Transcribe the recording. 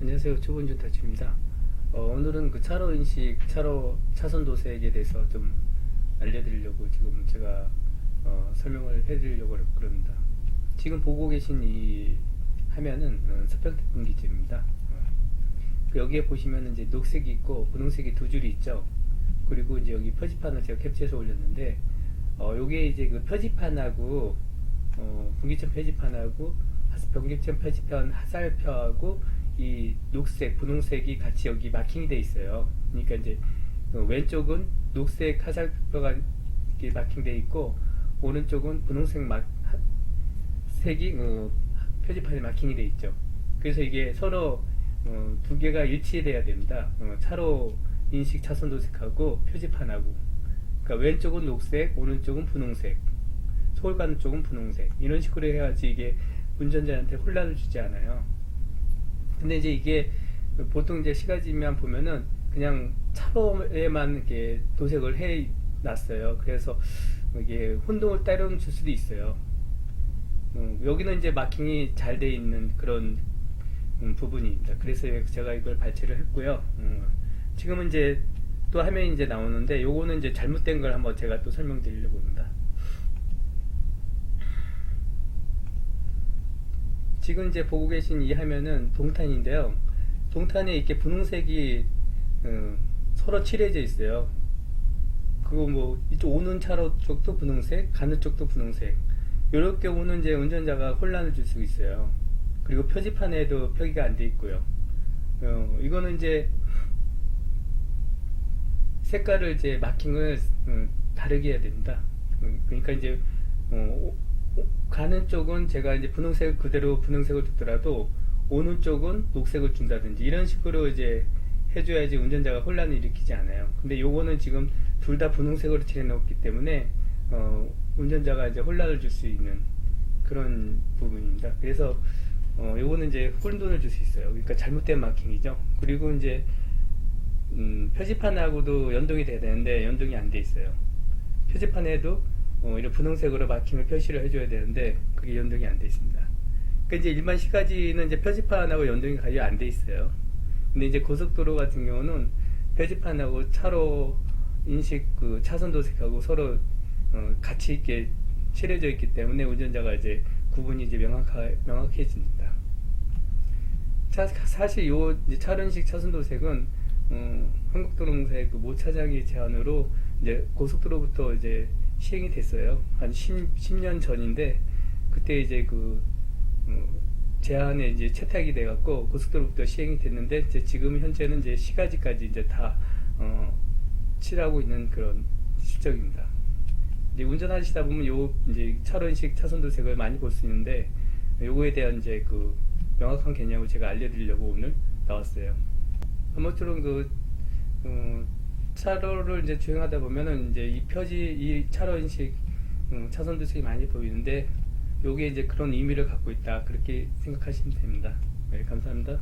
안녕하세요. 초본준 타치입니다. 어, 오늘은 그 차로 인식, 차로 차선 도색에 대해서 좀 알려드리려고 지금 제가 어, 설명을 해드리려고 그럽니다. 지금 보고 계신 이 화면은 어, 서평택 분기점입니다. 어, 그 여기에 보시면 이제 녹색이 있고 분홍색이 두 줄이 있죠. 그리고 이제 여기 표지판을 제가 캡처해서 올렸는데, 어, 요게 이제 그 표지판하고 어, 분기점 표지판하고 하스- 변기점 표지판 하살표하고 이 녹색, 분홍색이 같이 여기 마킹이 돼 있어요. 그러니까 이제 어, 왼쪽은 녹색 하살표가 이렇게 마킹돼 있고 오른쪽은 분홍색 마, 하- 색이 어, 표지판에 마킹이 돼 있죠. 그래서 이게 서로 어, 두 개가 일치돼야 됩니다. 어, 차로 인식 차선 도색하고 표지판하고 그러니까 왼쪽은 녹색, 오른쪽은 분홍색. 서울 가는 쪽은 분홍색 이런 식으로 해야지 이게 운전자한테 혼란을 주지 않아요. 근데 이제 이게 보통 이제 시가지만 보면은 그냥 차로에만 이렇게 도색을 해 놨어요. 그래서 이게 혼동을 때려는 줄 수도 있어요. 음, 여기는 이제 마킹이 잘 돼 있는 그런 음, 부분입니다. 그래서 제가 이걸 발췌를 했고요. 음, 지금은 이제 또 화면이 이제 나오는데 요거는 이제 잘못된 걸 한번 제가 또 설명드리려고 합니다. 지금 이제 보고 계신 이 화면은 동탄인데요. 동탄에 이렇게 분홍색이 어, 서로 칠해져 있어요. 그거 뭐 이쪽 오는 차로 쪽도 분홍색, 가는 쪽도 분홍색. 이렇게 오는 이제 운전자가 혼란을 줄 수 있어요. 그리고 표지판에도 표기가 안 돼 있고요. 어, 이거는 이제 색깔을 이제 마킹을 어, 다르게 해야 됩니다. 음, 그러니까 이제 어, 가는 쪽은 제가 이제 분홍색 그대로 분홍색을 두더라도 오는 쪽은 녹색을 준다든지 이런 식으로 이제 해줘야지 운전자가 혼란을 일으키지 않아요. 근데 요거는 지금 둘 다 분홍색으로 칠해놓기 때문에 어, 운전자가 이제 혼란을 줄 수 있는 그런 부분입니다. 그래서 어, 요거는 이제 혼돈을 줄 수 있어요. 그러니까 잘못된 마킹이죠. 그리고 이제 음, 표지판하고도 연동이 돼야 되는데 연동이 안 돼 있어요. 표지판에도 어, 이런 분홍색으로 마킹을 표시를 해줘야 되는데 그게 연동이 안 돼 있습니다. 그러니까 이제 일반 시가지는 이제 표지판하고 연동이 거의 안 돼 있어요. 근데 이제 고속도로 같은 경우는 표지판하고 차로 인식 그 차선 도색하고 서로 어, 같이 있게 칠해져 있기 때문에 운전자가 이제 구분이 이제 명확하, 명확해집니다. 차, 사실 요 차론식 차선 도색은 어, 한국도로공사의 그 모 차장의 제안으로 이제 고속도로부터 이제 시행이 됐어요. 한 10, 10 년 전인데 그때 이제 그 어, 제안에 이제 채택이 돼갖고 고속도로부터 시행이 됐는데 이제 지금 현재는 이제 시가지까지 이제 다 어, 칠하고 있는 그런 실정입니다. 이제 운전하시다 보면 요 이제 차로인식 차선 도색을 많이 볼 수 있는데 요거에 대한 이제 그 명확한 개념을 제가 알려드리려고 오늘 나왔어요. 아무쪼록 그 어, 차로를 이제 주행하다 보면은 이제 이 표지 이 차로 인식 음, 차선 도색이 많이 보이는데 요게 이제 그런 의미를 갖고 있다 그렇게 생각하시면 됩니다. 네, 감사합니다.